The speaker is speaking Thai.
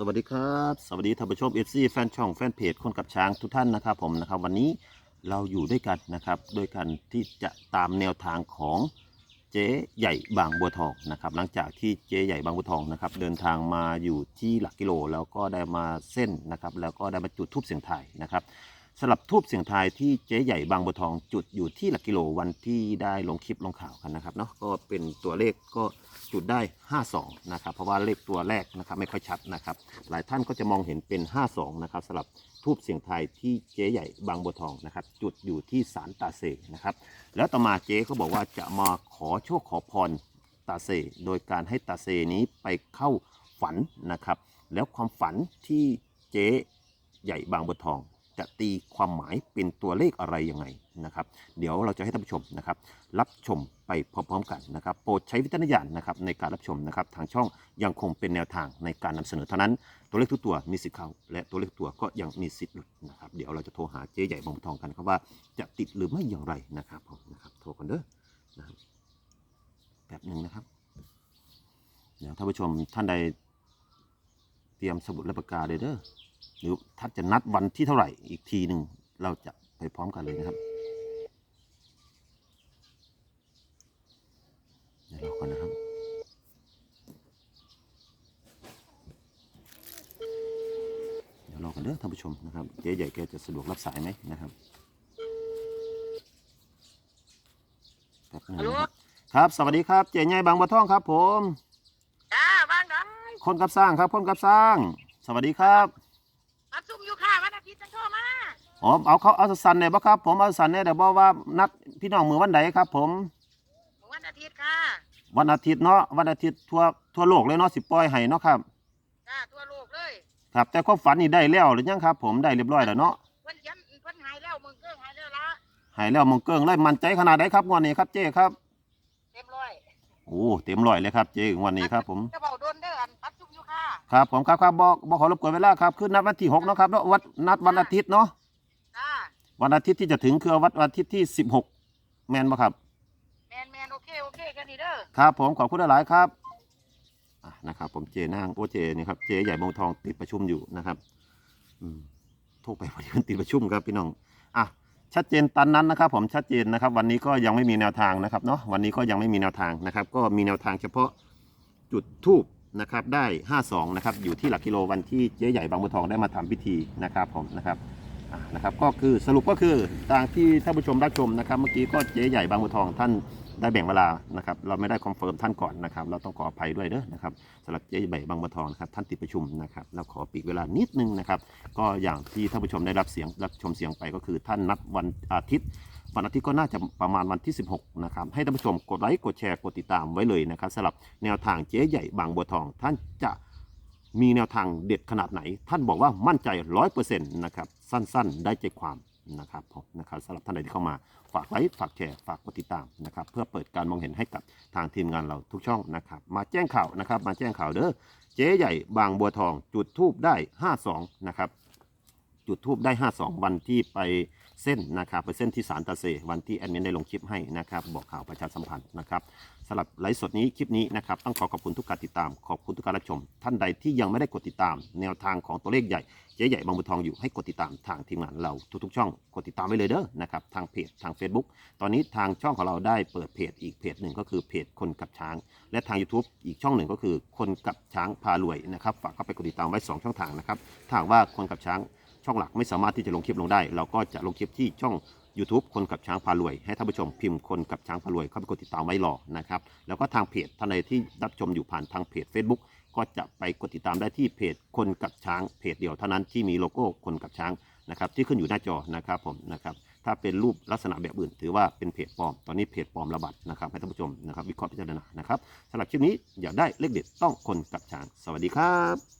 สวัสดีครับ สวัสดีท่านผู้ชมเอฟซีแฟนช่องแฟนเพจคนกับช้างทุกท่านนะครับผมนะครับวันนี้เราอยู่ด้วยกันนะครับด้วยกันที่จะตามแนวทางของเจ๊ใหญ่บางบัวทองนะครับหลังจากที่เจ๊ใหญ่บางบัวทองนะครับเดินทางมาอยู่ที่หลักกิโล แล้วก็ได้มาเส้นนะครับแล้วก็ได้มาจุดทูบเสียงไทายนะครับ สลับทูบเสียงไทายที่เจ๊ใหญ่บางบัวทองจุดอยู่ที่หลักกิโลวันที่ได้ลงคลิปลงข่าวกันนะครับเนาะก็เป็นตัวเลขก็จุดได้ 52 นะครับ เพราะว่าเลขตัวแรกนะครับไม่ค่อยชัดนะครับ หลายท่านก็จะมองเห็นเป็น 52 นะครับสำหรับทูบเสียงไทายที่เจ๊ใหญ่บางบัวทองนะครับ จุดอยู่ที่ศาลตาเซนะครับ แล้วต่อมาเจ๊เขาบอกว่าจะมาขอโชคขอพรตาเซโดยการให้ตาเซนี้ไปเข้าฝันนะครับ แล้วความฝันที่เจ๊ใหญ่บางบัวทอง จะตีความหมายเป็นตัวเลขอะไรยังไงนะครับ เดี๋ยวเราจะให้ท่านผู้ชมนะครับ รับชมไปพร้อมๆกันนะครับ โปรดใช้วิจารณญาณนะครับในการรับชมนะครับ ทางช่องยังคงเป็นแนวทางในการนำเสนอเท่านั้น ตัวเลขทุกตัวมีสิทธิ์เข้า และตัวเลขตัวก็ยังมีสิทธิ์หลุดนะครับ เดี๋ยวเราจะโทรหาเจ๊ใหญ่บางทองกันครับว่าจะติดหรือไม่อย่างไรนะครับผมนะครับ โทรกันเด้อนะครับแบบหนึ่งนะครับ เดี๋ยวท่านผู้ชมท่านใดเตรียมสมุดและปากกาเลยเด้อ หรือท่านจะนัดวันที่เท่าไหร่อีกทีหนึ่งเราจะไปพร้อมกันเลยนะครับเดี๋ยวรอก่อนนะครับ เดี๋ยวรอกันเด้อท่านผู้ชมนะครับเจ๊ใหญ่แกจะสะดวกรับสายไหมนะครับแป๊บหนึงนะครับครับ สวัสดีครับ เจ๊ใหญ่บางบัวทองครับ ผมจ้าบ้านน้อยคนกับสร้างครับคนกับสร้าง สวัสดีครับรับซุ่มอยู่ค่ะวันอาทิตย์จะโทรมา อ๋อเอาเขาเอาสันเนี่ยบ่ครับ ผมเอาสันเนี่ยเดี๋ยวบอกว่านัดพี่น้องมือวันใดครับ ผม วันอาทิตย์ค่ะ วันอาทิตย์เนาะวันอาทิตย์ทั่วทั่วโลกเลยเนาะสิปล่อยให้เนาะครับจ้าทั่วโลกเลย ครับ แต่ความฝันนี่ได้แล้วหรือยังครับ ผมได้เรียบร้อยแล้วเนาะเพิ่นยันเพิ่นหายแล้วมึงเกิ้งหายแล้วละหายแล้วมองเกิ้งเลยมั่นใจขนาดไหนครับงวดนี้ครับเจ๊ครับเต็มร้อยโอ้เต็มร้อยเลยครับเจ๊งวดนี้ครับ ผมจะเบาโดนเด้ออันรับซุ่มอยู่ค่ะครับผมครับครับบอกบอกขอรบกวนเวลาครับคือนัดวันที่หกเนาะครับเนาะวัดนัดวันอาทิตย์เนาะจ้า วันอาทิตย์ที่จะถึงคือวัดวันอาทิตย์ที่สิบหกแมนบ่ครับ แมนแมนโอเคโอเคแค่นี้เด้อครับผมขอบคุณหลายๆครับอะนะครับผมเจนางโอเจนี่ครับเจใหญ่บงทองติดประชุมอยู่นะครับอืมโทรไปพอดีมันติดประชุมครับพี่น้องอะชัดเจนตันนั้นนะครับผมชัดเจนนะครับ วันนี้ก็ยังไม่มีแนวทางนะครับเนาะวันนี้ก็ยังไม่มีแนวทางนะครับ ก็มีแนวทางเฉพาะจุดทูบนะครับได้ 52 นะครับ อยู่ที่หลักกิโลวันที่เจ๊ใหญ่บางบัวทองได้มาทำพิธีนะครับผมนะครับอะ นะครับก็คือสรุปก็คือตามที่ท่านผู้ชมรับชมนะครับเมื่อกี้ก็เจ๊ใหญ่บางบัวทองท่านได้แบ่งเวลานะครับเราไม่ได้คอนเฟิร์มท่านก่อนนะครับเราต้องขออภัยด้วยเด้อนะครับสำหรับเจ๊ใบบางบัวทองนะครับท่านติดประชุมนะครับเราขอปีกเวลานิดนึงนะครับก็อย่างที่ท่านผู้ชมได้รับเสียงรับชมเสียงไปก็คือท่านนัดวันอาทิตย์วันอาทิตย์ก็น่าจะประมาณวันที่ 16 นะครับ ให้ท่านผู้ชมกดไลค์ กดแชร์ กดติดตามไว้เลยนะครับสำหรับแนวทางเจ๊ใหญ่บางบัวทอง ท่านจะ มีแนวทางเด็ดขนาดไหน ท่านบอกว่ามั่นใจร้อยเปอร์เซ็นต์นะครับ สั้นๆ ได้ใจความนะครับผมนะครับสำหรับท่านใดที่เข้ามา ฝากไลค์ฝากแชร์ฝากกดติดตามนะครับ เพื่อเปิดการมองเห็นให้กับทางทีมงานเราทุกช่องนะครับ มาแจ้งข่าวนะครับ มาแจ้งข่าวเด้อเจ๊ใหญ่บางบัวทองจุดทูบได้ 52 นะครับ จุดทูบได้ 52 วันที่ไปเส้นนะครับไปเส้นที่สารตาเซวันที่แอดมินได้ลงคลิปให้นะครับบอกข่าวประชาสัมพันธ์นะครับสำหรับไลฟ์สดนี้คลิปนี้นะครับต้องขอขอบคุณทุกการติดตามขอบคุณทุกการรับชม ท่านใดที่ยังไม่ได้กดติดตาม แนวทางของตัวเลขใหญ่เจ๊ใหญ่บางบัวทองอยู่ให้กดติดตามทางทีมงานเราทุกๆ ช่องกดติดตามไว้เลยเด้อนะครับทางเพจทาง Facebook ตอนนี้ทางช่องของเราได้เปิดเพจอีกเพจหนึ่งก็คือเพจคนกับช้าง และทาง YouTube อีกช่องหนึ่งก็คือคนกับช้างพารวยนะครับฝากเข้าไปกดติดตามไว้ 2 ช่องทางนะครับถ้าว่าคนกับช้าง ช่องหลักไม่สามารถที่จะลงคลิปลงได้ เราก็จะลงคลิปที่ช่อง YouTube คนกับช้างพารวย ให้ท่านผู้ชมพิมพ์คนกับช้างพารวยเข้าไปกดติดตามไว้รอนะครับแล้วก็ทางเพจท่านใดที่รับชมอยู่ผ่านทางเพจ Facebook ก็จะไปกดติดตามได้ที่เพจคนกับช้างเพจเดียวเท่านั้นที่มีโลโก้คนกับช้างนะครับที่ขึ้นอยู่หน้าจอนะครับผมนะครับถ้าเป็นรูปลักษณะแบบอื่น ถือว่าเป็นเพจปลอม ตอนนี้เพจปลอมระบาดนะครับให้ท่านผู้ชมนะครับวิเคราะห์พิจารณานะครับสำหรับคลิปนี้อยากได้เลขเด็ดต้องคนกับช้าง สวัสดีครับ